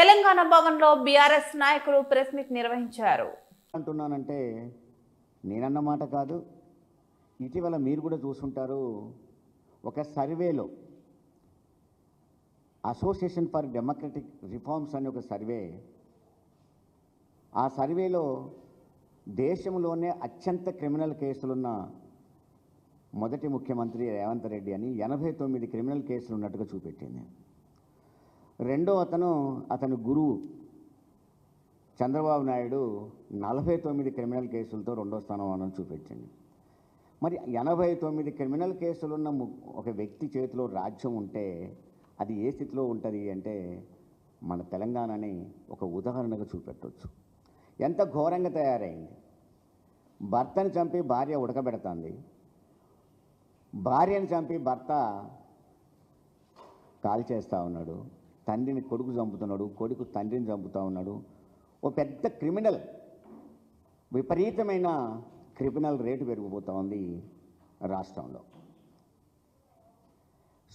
తెలంగాణ భవన్లో బీఆర్ఎస్ నాయకులు press meet నిర్వహించారు. అంటున్నానంటే నేనన్న మాట కాదు. ఇటీవల మీరు కూడా చూసుంటారు ఒక సర్వేలో అసోసియేషన్ ఫర్ డెమోక్రటిక్ రిఫార్మ్స్ అనే ఒక సర్వే ఆ సర్వేలో దేశంలోనే అత్యంత క్రిమినల్ కేసులున్న మొదటి ముఖ్యమంత్రి రేవంత్ రెడ్డి అని ఎనభై తొమ్మిది క్రిమినల్ కేసులు ఉన్నట్టుగా చూపెట్టింది. రెండో అతను అతని గురువు. చంద్రబాబు నాయుడు నలభై తొమ్మిది క్రిమినల్ కేసులతో రెండో స్థానం చూపించండి. మరి ఎనభై తొమ్మిది క్రిమినల్ కేసులున్న ము- ఒక వ్యక్తి చేతిలో రాజ్యం ఉంటే అది ఏ స్థితిలో ఉంటుంది అంటే మన తెలంగాణని ఒక ఉదాహరణగా చూపెట్టవచ్చు ఎంత ఘోరంగా తయారైంది. భర్తని చంపి భార్య ఉడకబెడుతుంది. భార్యను చంపి భర్త కాల్ చేస్తూ ఉన్నాడు. తండ్రిని కొడుకు చంపుతున్నాడు కొడుకు తండ్రిని చంపుతూ ఉన్నాడు. ఓ పెద్ద క్రిమినల్ విపరీతమైన క్రిమినల్ రేటు పెరిగిపోతూ ఉంది రాష్ట్రంలో.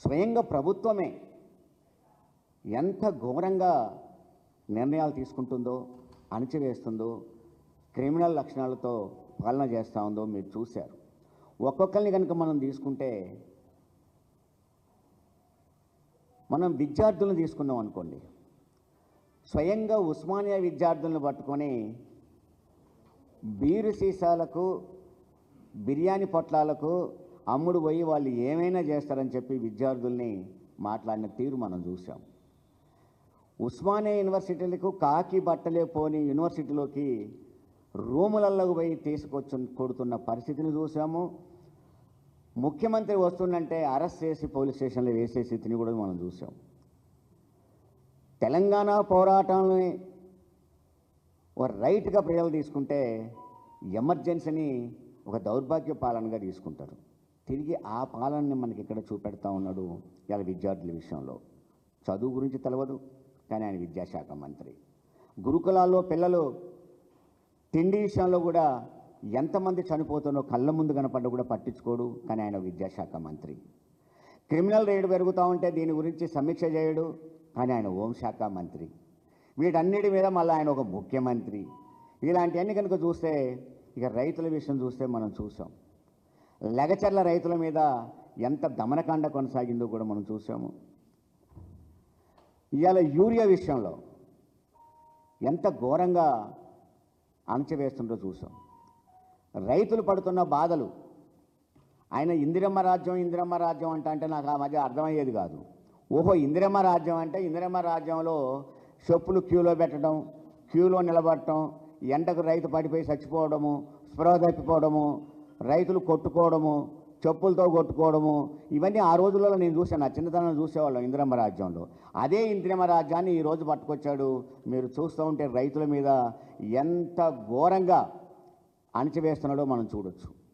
స్వయంగా ప్రభుత్వమే ఎంత ఘోరంగా నిర్ణయాలు తీసుకుంటుందో అణచివేస్తుందో క్రిమినల్ లక్షణాలతో పాలన చేస్తూ ఉందో మీరు చూశారు. ఒక్కొక్కరిని కనుక మనం తీసుకుంటే మనం విద్యార్థులను తీసుకున్నాం అనుకోండి. స్వయంగా ఉస్మానియా విద్యార్థులను పట్టుకొని బీరు సీసాలకు బిర్యానీ పొట్లాలకు అమ్ముడు పోయి వాళ్ళు ఏమైనా చేస్తారని చెప్పి విద్యార్థుల్ని మాట్లాడిన తీరు మనం చూసాం ఉస్మానియా యూనివర్సిటీలకు కాకి బట్టలే పోని యూనివర్సిటీలోకి రూములలోకి పోయి తీసుకొచ్చు కొడుతున్న పరిస్థితిని చూసాము ముఖ్యమంత్రి వస్తుందంటే అరెస్ట్ చేసి పోలీస్ స్టేషన్లో వేసే స్థితిని కూడా మనం చూసాం. తెలంగాణ పోరాటాన్ని ఒక రైట్గా ప్రజలు తీసుకుంటే ఎమర్జెన్సీని ఒక దౌర్భాగ్య పాలనగా తీసుకుంటారు. తిరిగి ఆ పాలనని మనకి ఇక్కడ చూపెడతా ఉన్నాడు ఇలా విద్యార్థుల విషయంలో. చదువు గురించి తెలవదు కానీ ఆయన విద్యాశాఖ మంత్రి. గురుకులాల్లో పిల్లలు తిండి విషయంలో కూడా ఎంతమంది చనిపోతున్నో కళ్ళ ముందు కనపడ్డ కూడా పట్టించుకోడు కానీ ఆయన విద్యాశాఖ మంత్రి. క్రిమినల్ రేటు పెరుగుతూ ఉంటే దీని గురించి సమీక్ష చేయడు కానీ ఆయన హోంశాఖ మంత్రి. వీటన్నిటి మీద మళ్ళీ ఆయన ఒక ముఖ్యమంత్రి. ఇలాంటివన్నీ కనుక చూస్తే ఇక రైతుల విషయం చూస్తే మనం చూసాం. లెగచర్ల రైతుల మీద ఎంత దమనకాండ కొనసాగిందో కూడా మనం చూసాము. ఇవాళ యూరియా విషయంలో ఎంత ఘోరంగా అణచివేస్తుందో చూసాం. రైతులు పడుతున్న బాధలు. ఆయన ఇందిరమ్మ రాజ్యం ఇందిరమ్మ రాజ్యం అంట అంటే నాకు ఆ మధ్య అర్థమయ్యేది కాదు. ఓహో ఇందిరమ్మ రాజ్యం అంటే ఇందిరమ్మ రాజ్యంలో చెప్పులు క్యూలో పెట్టడం క్యూలో నిలబడటం ఎండకు రైతు పడిపోయి చచ్చిపోవడము స్పృహ తప్పిపోవడము రైతులు కొట్టుకోవడము చెప్పులతో కొట్టుకోవడము ఇవన్నీ ఆ రోజులలో నేను చూశాను. నా చిన్నతనం చూసేవాళ్ళం ఇందిరమ్మ రాజ్యంలో. అదే ఇందిరమ్మ రాజ్యాన్ని ఈ రోజు పట్టుకొచ్చాడు. మీరు చూస్తూ ఉంటే రైతుల మీద ఎంత ఘోరంగా అణిచివేస్తున్నాడో మనం చూడొచ్చు.